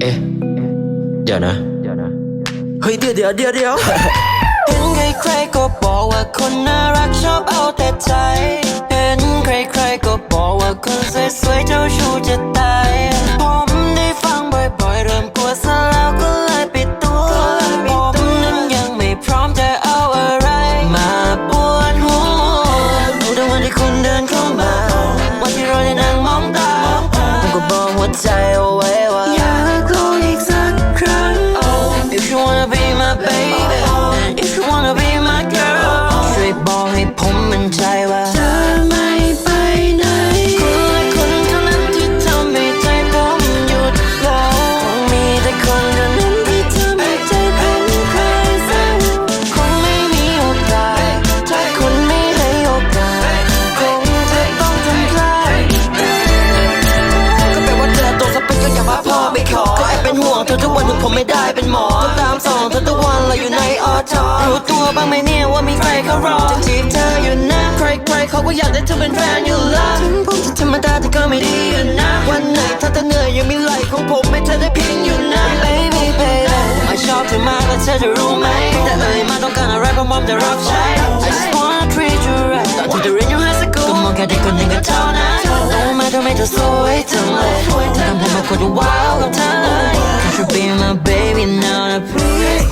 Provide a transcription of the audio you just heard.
เอ๊ะ เดี๋ยวนะ เฮ้ยเดี๋ยวเดี๋ยวเดี๋ยวเดี๋ยวเห็นใครๆก็บอกว่าคนน่ารักชอบเอาแต่ใจ เห็นใครๆก็บอกว่าคนสวยๆเจ้าชู้จะตาย ผมได้ฟังบ่อยๆเริ่มกลัวซะ อบเป็นห่วงเธอทุกวันถึงผมไม่ได้เป็นหมอต้องตามสองเธอทุกวันเราอยู่ในออจอรู้ตัวบ้างไหมเนี่ยว่ามีใครเขารอจะจีบเธออยู่นะใครๆเขาก็อยากได้เธอเป็นแฟนอยู่ล้วถึงผมจะธรรมดาแต่ก็ไม่ดีอยู่นะ วันไหนถ้าเธอเหนื่อยยังมีไหลของผมให้เธอได้พิงอยู่นะ baby baby ไม่ชอบเธอมากแล้วเธอจะรู้ไหมแต่เอ่ยมาต้องการอะไรเพราะมอมจะรับใช้ I just wanna จะว้าวกับเธอเลย Could you be my baby now now please please please please